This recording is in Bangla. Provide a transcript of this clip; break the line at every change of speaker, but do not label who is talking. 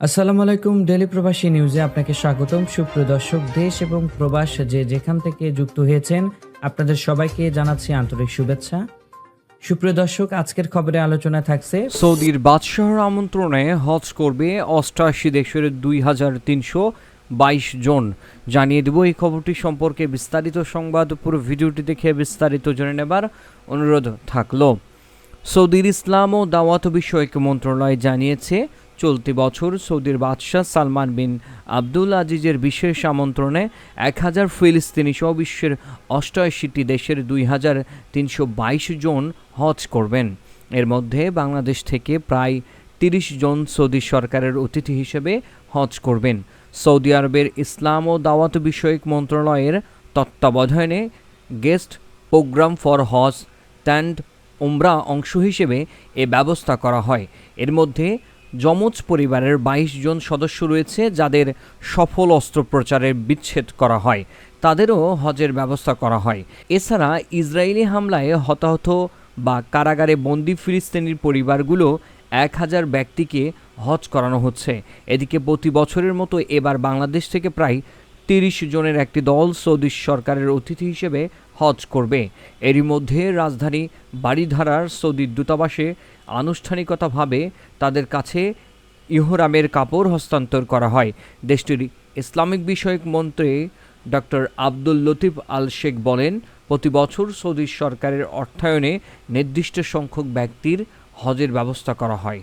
আসসালামু আলাইকুম ডেলি প্রবাসী নিউজে আপনাকে স্বাগতম। সুপ্রিয় দর্শক, দেশ এবং প্রবাস যে যেখান থেকে যুক্ত হয়েছেন, আপনাদের সবাইকে জানাচ্ছি আন্তরিক শুভেচ্ছা। সুপ্রিয় দর্শক, আজকের খবরে আলোচনা থাকছে
সৌদির বাদশাহর আমন্ত্রণে হজ করবে অষ্টাশি দেশের দুই হাজার তিনশো বাইশ জন। জানিয়ে দেব এই খবরটি সম্পর্কে বিস্তারিত সংবাদ। পুরো ভিডিওটি দেখে বিস্তারিত জেনে নেবার অনুরোধ থাকল। সৌদির ইসলাম ও দাওয়াত বিষয়ক মন্ত্রণালয় জানিয়েছে চলতি বছর সৌদির বাদশাহ সালমান বিন আব্দুল আজিজের বিশেষ আমন্ত্রণে এক হাজার ফিলিস্তিনি সহ বিশ্বের অষ্টআশিটি দেশের দুই হাজার তিনশো বাইশ জন হজ করবেন। এর মধ্যে বাংলাদেশ থেকে প্রায় তিরিশ জন সৌদি সরকারের অতিথি হিসেবে হজ করবেন। সৌদি আরবের ইসলাম ও দাওয়াত বিষয়ক মন্ত্রণালয়ের তত্ত্বাবধানে গেস্ট প্রোগ্রাম ফর হজ স্ট্যান্ড উমরা অংশ হিসেবে এ ব্যবস্থা করা হয়। এর মধ্যে যমজ পরিবারের বাইশ জন সদস্য রয়েছে যাদের সফল অস্ত্রোপচারের বিচ্ছেদ করা হয়। তাদেরও হজের ব্যবস্থা করা হয়। এছাড়া ইসরায়েলি হামলায় হতাহত বা কারাগারে বন্দি ফিলিস্তিনির পরিবারগুলো এক হাজার ব্যক্তিকে হজ করানো হচ্ছে। এদিকে প্রতি বছরের মতো এবার বাংলাদেশ থেকে প্রায় তিরিশ জনের একটি দল সৌদি সরকারের অতিথি হিসেবে হজ করবে। এরই মধ্যে রাজধানী বাড়িধারার সৌদি দূতাবাসে আনুষ্ঠানিকতাভাবে তাদের কাছে ইহরামের কাপড় হস্তান্তর করা হয়। দেশটির ইসলামিক বিষয়ক মন্ত্রী doctor Abdul Latif Al Sheikh বলেন, প্রতি বছর সৌদি সরকারের অর্থায়নে নির্দিষ্ট সংখ্যক ব্যক্তির হজের ব্যবস্থা করা হয়।